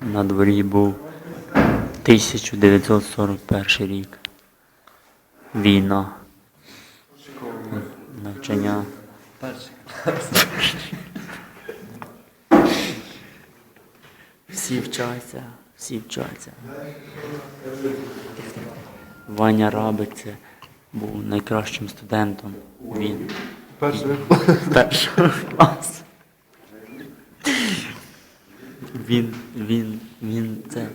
На дворі був 1941 рік. Війна. Навчання. Всі вчаться, всі вчаться. Ваня Рабице був найкращим студентом. Він першого класу. Він, він, він це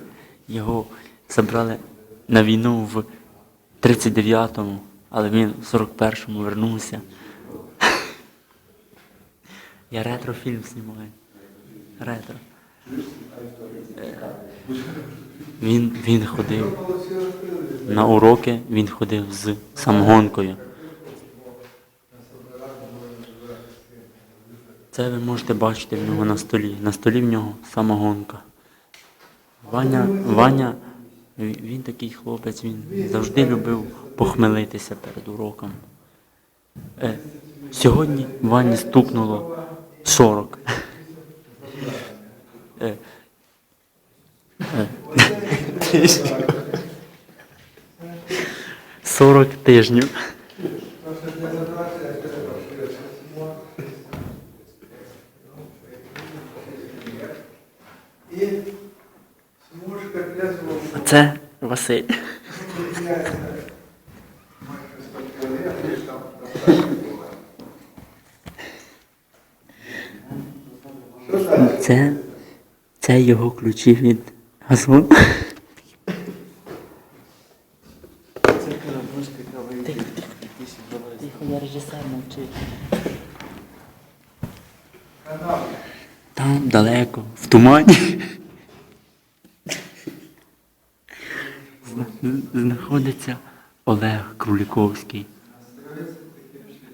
його забрали на війну в 39-му, але він в 41-му вернувся. Я ретрофільм знімаю. Ретро. Е, Він, він ходив на уроки, він ходив з самогонкою. Це ви можете бачити в нього на столі. На столі в нього самогонка. Ваня, Ваня, він такий хлопець, він завжди любив похмелитися перед уроком. Е, сьогодні Вані стукнуло 40. Е, е, 40 тижнів. Це Василь. Це, це його ключі від газону. Тихо, я режисер мовчить. Там далеко, в тумані. Знаходиться Олег Круліковський.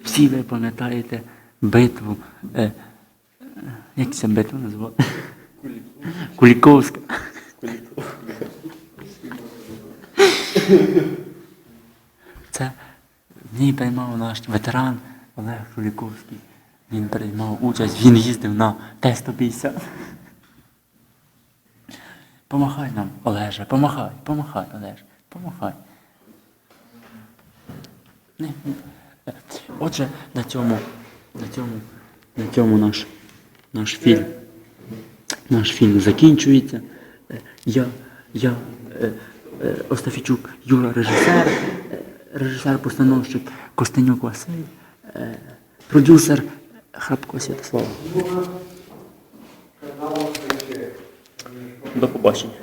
Всі ви пам'ятаєте битву. Е, е, як ця битва називала? Куліковська. Це в ній приймав наш ветеран Олег Круліковський. Він приймав участь, він їздив на Т-150. Помахай нам, Олеже, помахай, помахай, Олеж, помахай. Отже, на цьому, на цьому, на цьому наш, наш фільм. Наш фільм закінчується. Е, Я, я е, е, Остафійчук Юра режисер, режисер-постановщик Костенюк Василь, е, продюсер Храпко Святослава. До побачення.